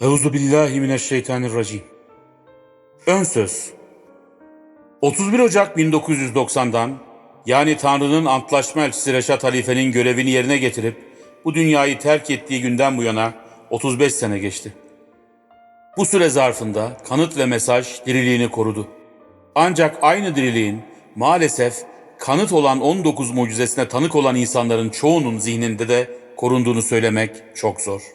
Euzu billahi mineşşeytanirracim. Ön söz. 31 Ocak 1990'dan yani Tanrı'nın antlaşma elçisi Reşat Halife'nin görevini yerine getirip bu dünyayı terk ettiği günden bu yana 35 sene geçti. Bu süre zarfında kanıt ve mesaj diriliğini korudu. Ancak aynı diriliğin maalesef kanıt olan 19 mucizesine tanık olan insanların çoğunun zihninde de korunduğunu söylemek çok zor.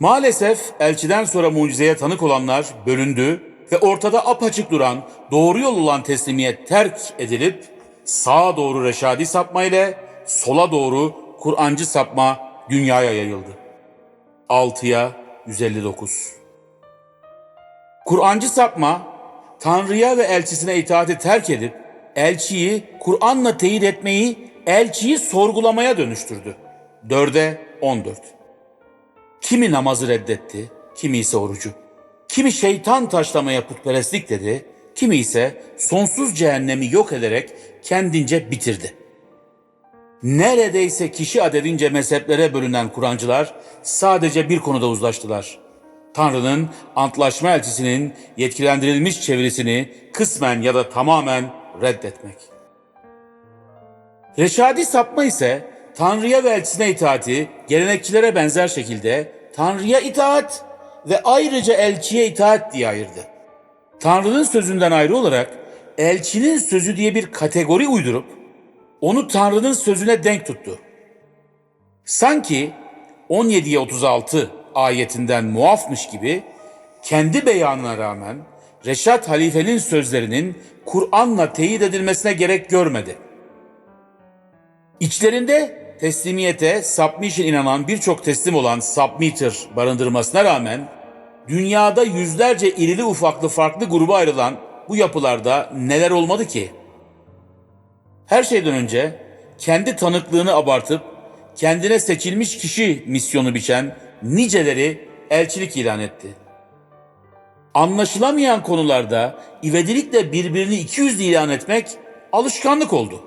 Maalesef elçiden sonra mucizeye tanık olanlar bölündü ve ortada apaçık duran doğru yol olan teslimiyet terk edilip sağa doğru reşadi sapma ile sola doğru Kur'ancı sapma dünyaya yayıldı. 6'ya 159 Kur'ancı sapma, Tanrı'ya ve elçisine itaati terk edip, elçiyi Kur'an'la teyit etmeyi, elçiyi sorgulamaya dönüştürdü. 4'e 14 Kimi namazı reddetti, kimi ise orucu. Kimi şeytan taşlamaya putperestlik dedi, kimi ise sonsuz cehennemi yok ederek kendince bitirdi. Neredeyse kişi adedince mezheplere bölünen Kur'ancılar sadece bir konuda uzlaştılar. Tanrı'nın antlaşma elçisinin yetkilendirilmiş çevirisini kısmen ya da tamamen reddetmek. Reşadi sapma ise Tanrı'ya ve elçisine itaati gelenekçilere benzer şekilde Tanrı'ya itaat ve ayrıca elçiye itaat diye ayırdı. Tanrı'nın sözünden ayrı olarak elçinin sözü diye bir kategori uydurup onu Tanrı'nın sözüne denk tuttu. Sanki 17'ye 36 ayetinden muafmış gibi kendi beyanına rağmen Reşat Halife'nin sözlerinin Kur'an'la teyit edilmesine gerek görmedi. İçlerinde teslimiyete, submission inanan birçok teslim olan submitter barındırmasına rağmen dünyada yüzlerce irili ufaklı farklı gruba ayrılan bu yapılarda neler olmadı ki? Her şeyden önce kendi tanıklığını abartıp kendine seçilmiş kişi misyonu biçen niceleri elçilik ilan etti. Anlaşılamayan konularda ivedilikle birbirini iki yüzlü ilan etmek alışkanlık oldu.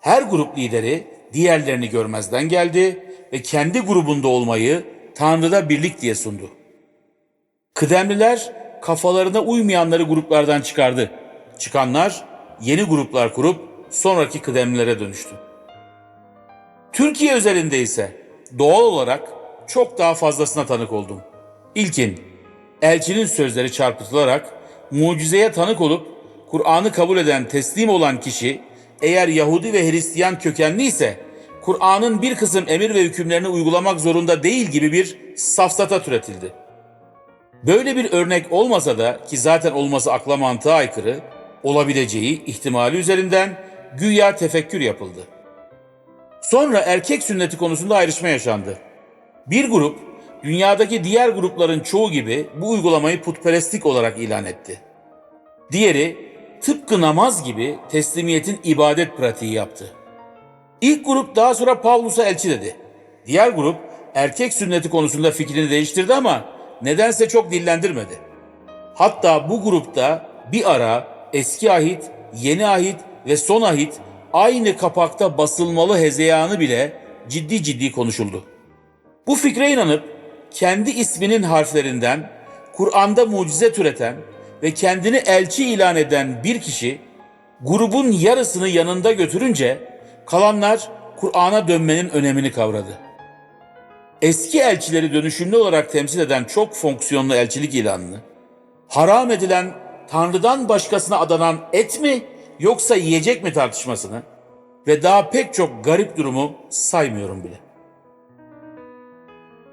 Her grup lideri diğerlerini görmezden geldi ve kendi grubunda olmayı Tanrı'da birlik diye sundu. Kıdemliler kafalarına uymayanları gruplardan çıkardı. Çıkanlar yeni gruplar kurup sonraki kıdemlilere dönüştü. Türkiye özelinde ise doğal olarak çok daha fazlasına tanık oldum. İlkin, elçinin sözleri çarpıtılarak mucizeye tanık olup Kur'an'ı kabul eden teslim olan kişi eğer Yahudi ve Hristiyan kökenli ise Kur'an'ın bir kısım emir ve hükümlerini uygulamak zorunda değil gibi bir safsata türetildi. Böyle bir örnek olmasa da ki zaten olması akla mantığa aykırı olabileceği ihtimali üzerinden güya tefekkür yapıldı. Sonra erkek sünneti konusunda ayrışma yaşandı. Bir grup dünyadaki diğer grupların çoğu gibi bu uygulamayı putperestlik olarak ilan etti. Diğeri tıpkı namaz gibi teslimiyetin ibadet pratiği yaptı. İlk grup daha sonra Pavlus'a elçi dedi. Diğer grup erkek sünneti konusunda fikrini değiştirdi ama nedense çok dillendirmedi. Hatta bu grupta bir ara eski ahit, yeni ahit ve son ahit aynı kapakta basılmalı hezeyanı bile ciddi ciddi konuşuldu. Bu fikre inanıp kendi isminin harflerinden Kur'an'da mucize türeten ve kendini elçi ilan eden bir kişi grubun yarısını yanında götürünce kalanlar Kur'an'a dönmenin önemini kavradı. Eski elçileri dönüşümlü olarak temsil eden çok fonksiyonlu elçilik ilanını, haram edilen Tanrı'dan başkasına adanan et mi yoksa yiyecek mi tartışmasını ve daha pek çok garip durumu saymıyorum bile.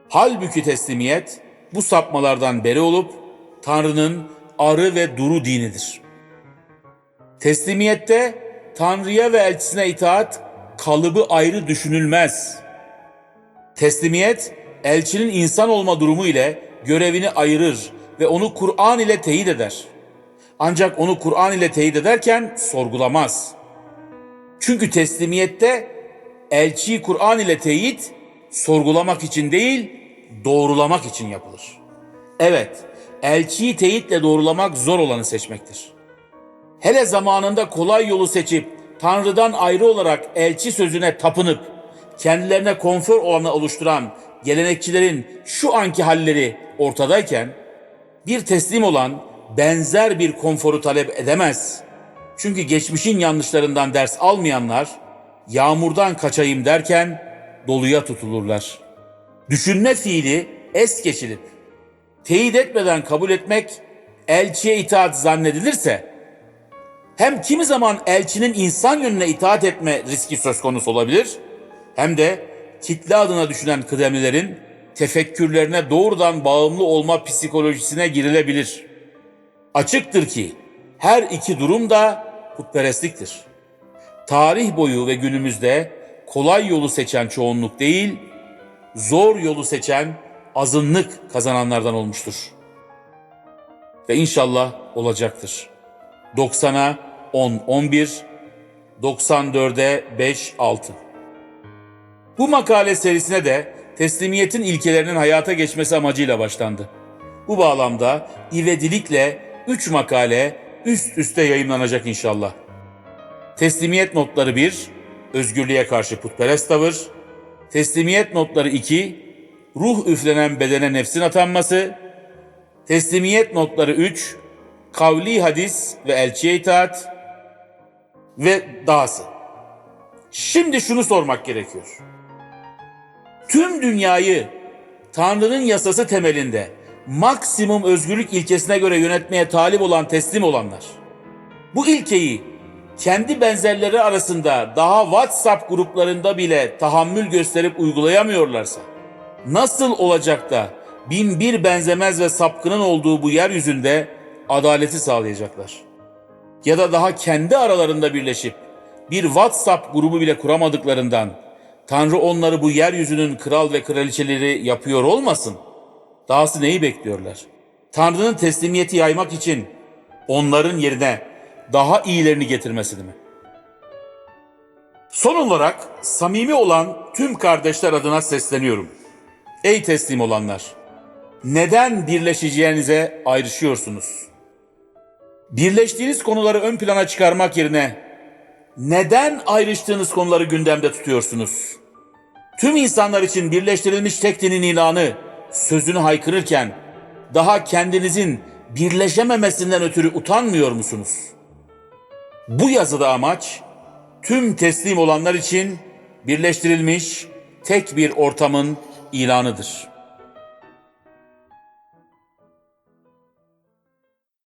Halbuki teslimiyet bu sapmalardan beri olup Tanrı'nın arı ve duru dinidir. Teslimiyette Tanrı'ya ve elçisine itaat kalıbı ayrı düşünülmez. Teslimiyet elçinin insan olma durumu ile görevini ayırır ve onu Kur'an ile teyit eder. Ancak onu Kur'an ile teyit ederken sorgulamaz. Çünkü teslimiyette elçiyi Kur'an ile teyit sorgulamak için değil, doğrulamak için yapılır. Evet, elçiyi teyitle doğrulamak zor olanı seçmektir. Hele zamanında kolay yolu seçip Tanrı'dan ayrı olarak elçi sözüne tapınıp kendilerine konfor olanı oluşturan gelenekçilerin şu anki halleri ortadayken bir teslim olan benzer bir konforu talep edemez. Çünkü geçmişin yanlışlarından ders almayanlar yağmurdan kaçayım derken doluya tutulurlar. Düşünme fiili es geçilip teyit etmeden kabul etmek elçiye itaat zannedilirse hem kimi zaman elçinin insan yönüne itaat etme riski söz konusu olabilir hem de kitle adına düşünen kıdemlilerin tefekkürlerine doğrudan bağımlı olma psikolojisine girilebilir. Açıktır ki her iki durum da putperestliktir. Tarih boyu ve günümüzde kolay yolu seçen çoğunluk değil, zor yolu seçen azınlık kazananlardan olmuştur. Ve inşallah olacaktır. 90'a 10 11 94'e 5 6 Bu makale serisine de teslimiyetin ilkelerinin hayata geçmesi amacıyla başlandı. Bu bağlamda ivedilikle 3 makale üst üste yayınlanacak inşallah. Teslimiyet notları 1, özgürlüğe karşı putperest tavır. Teslimiyet notları 2, ruh üflenen bedene nefsin atanması. Teslimiyet notları 3, kavli hadis ve elçiye itaat ve dahası. Şimdi şunu sormak gerekiyor. Tüm dünyayı Tanrı'nın yasası temelinde maksimum özgürlük ilkesine göre yönetmeye talip olan teslim olanlar. Bu ilkeyi kendi benzerleri arasında daha WhatsApp gruplarında bile tahammül gösterip uygulayamıyorlarsa nasıl olacak da bin bir benzemez ve sapkının olduğu bu yeryüzünde adaleti sağlayacaklar? Ya da daha kendi aralarında birleşip bir WhatsApp grubu bile kuramadıklarından Tanrı onları bu yeryüzünün kral ve kraliçeleri yapıyor olmasın? Dahası neyi bekliyorlar? Tanrı'nın teslimiyeti yaymak için onların yerine daha iyilerini getirmesini mi? Son olarak samimi olan tüm kardeşler adına sesleniyorum. Ey teslim olanlar! Neden birleşeceğinize ayrışıyorsunuz? Birleştiğiniz konuları ön plana çıkarmak yerine neden ayrıştığınız konuları gündemde tutuyorsunuz? Tüm insanlar için birleştirilmiş tek dinin ilanı sözünü haykırırken daha kendinizin birleşememesinden ötürü utanmıyor musunuz? Bu yazıda amaç tüm teslim olanlar için birleştirilmiş tek bir ortamın ilanıdır.